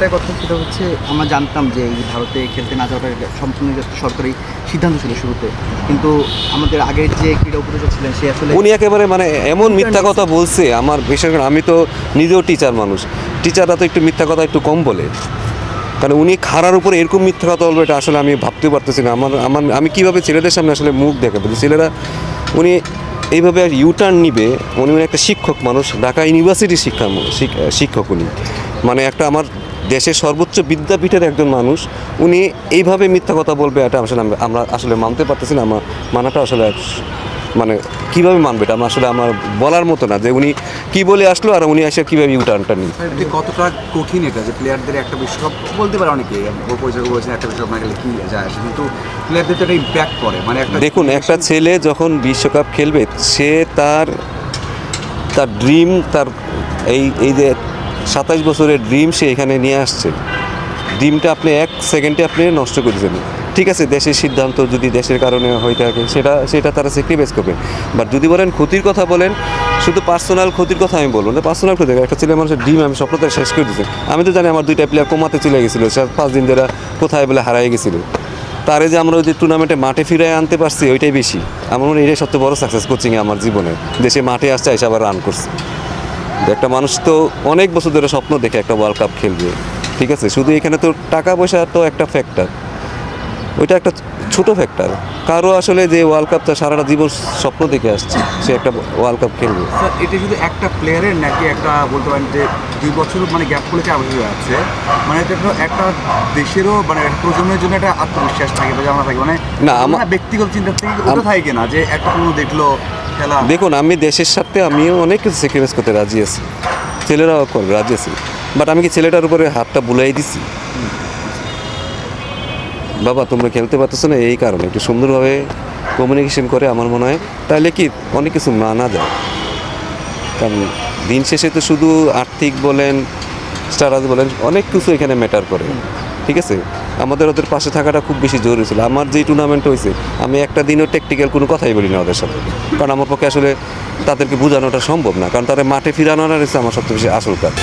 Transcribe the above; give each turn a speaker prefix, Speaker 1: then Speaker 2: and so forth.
Speaker 1: আরেকটা কথা সেটা হচ্ছে আমরা জানতাম যে এই ভারতে খেলতে না যাওয়াটা সম্পূর্ণ একটা সরকারি সিদ্ধান্ত ছিল শুরুতে। কিন্তু আমাদের আগের যে ক্রীড়া উপদেষ্টা ছিলেন সে আসলে
Speaker 2: উনি একেবারে মানে এমন মিথ্যা কথা বলছে আমার বিশেষ করে আমি তো নিজেও টিচার মানুষ। টিচাররা তো একটু মিথ্যা কথা একটু কম বলে। কারণ উনি খারার উপরে এরকম মিথ্যা কথা বলবে এটা আসলে আমি ভাবতেও পারতেছি না। আমার আমার আমি কীভাবে ছেলেদের সামনে আসলে মুখ দেখাবো? ছেলেরা উনি এইভাবে আর ইউটার্ন নিবে উনি উনি একটা শিক্ষক মানুষ ঢাকা ইউনিভার্সিটির শিক্ষা শিক্ষক উনি। মানে একটা আমার দেশের সর্বোচ্চ বিদ্যাপীঠের একজন মানুষ উনি এইভাবে মিথ্যা কথা বলবে এটা আসলে আমরা- আসলে মানতে পারতেছি না আমার মানাটা আসলে মানে কীভাবে মানবে এটা? আসলে আমার বলার মতো না যে উনি কি বলে আসলো আর উনি এসে কীভাবে ইউটার্নটা
Speaker 3: এটি কতটা কঠিন এটা যে প্লেয়ারদের একটা বিশ্বকাপ বলতে পারে অনেকে বলছেন একটা বিশ্বকাপ না গেলে কি যায় আসে কিন্তু প্লেয়ারদের তো ইম্প্যাক্ট করে মানে একটা
Speaker 2: দেখুন একটা ছেলে যখন বিশ্বকাপ খেলবে সে তার তার ড্রিম তার এই এই যে সাতাইশ বছরের ড্রিম সে এখানে নিয়ে আসছে। ড্রিমটা আপনি এক সেকেন্ডে আপনি নষ্ট করে দিয়েছেন ঠিক আছে, দেশের সিদ্ধান্ত যদি দেশের কারণে হয়ে থাকে, সেটা সেটা তারা স্যাক্রিফাইস করবে। বাট যদি বলেন ক্ষতির কথা বলেন, শুধু পার্সোনাল ক্ষতির কথা আমি বলব না পার্সোনাল ক্ষতি একটা ছেলে মানুষের ডিম আমি স্বপ্নটা শেষ করে দিয়েছি। আমি তো জানি আমার দুইটা প্লেয়ার কমাতে চলে গেছিল পাঁচ দিন ধরে কোথায় বলে হারাই গেছিল। তারে যে আমরা যে টুর্নামেন্টে মাঠে ফিরে আনতে পারছি, ওইটাই বেশি। আমার মনে হয় এটাই সবচেয়ে বড় সাকসেস কোচিংয়ে আমার জীবনে। দেশে মাঠে আসছে, এসে আবার রান করছে। একটা মানুষ তো অনেক বছর ধরে স্বপ্ন দেখে একটা ওয়ার্ল্ড কাপ খেলবে। ঠিক আছে? শুধু এখানে তো টাকা পয়সা তো একটা ফ্যাক্টর ওইটা একটা ছোট ফ্যাক্টর কারও আসলে যে ওয়ার্ল্ড কাপটা সারাটা জীবন স্বপ্ন দেখে আসছে সে একটা ওয়ার্ল্ড কাপ খেলবে।
Speaker 3: স্যার এটা শুধু একটা প্লেয়ারের নাকি একটা বলতে পারেন যে দুই বছর মানে গ্যাপ করে চার বছর হয়ে যাচ্ছে মানে এটা একটা দেশেরও মানে প্রজন্মের জন্য একটা আত্মবিশ্বাস থাকে বা জানা থাকে। মানে
Speaker 2: না,
Speaker 3: আমার ব্যক্তিগত চিন্তা থেকে ওটা থাকে না যে একটা কোনো দেখল খেলা
Speaker 2: দেখুন, আমি দেশের সাথে আমিও অনেক কিছু স্যাক্রিফাইস করতে রাজি আছি। ছেলেরাও করবে রাজি আছি। বাট আমি কি ছেলেটার উপরে হাতটা বুলাই দিছি? বাবা, তোমরা খেলতে পারতেছো না এই কারণে। একটু সুন্দরভাবে কমিউনিকেশন করে আমার মনে হয়। তাহলে কি অনেক কিছু মানা যায়? কারণ দিন শেষে তো শুধু আর্থিক বলেন স্টারাজ বলেন, অনেক কিছু এখানে ম্যাটার করে। ঠিক আছে? আমাদের ওদের পাশে থাকাটা খুব বেশি জরুরি ছিল। আমার যেই টুর্নামেন্ট হয়েছে আমি একটা দিনও টেকটিক্যাল কোনো কথাই বলি না ওদের সাথে। কারণ আমার পক্ষে আসলে তাদেরকে বোঝানোটা সম্ভব না, কারণ তারা মাঠে ফিরানোটা আমার সবচেয়ে বেশি আসল কাজ।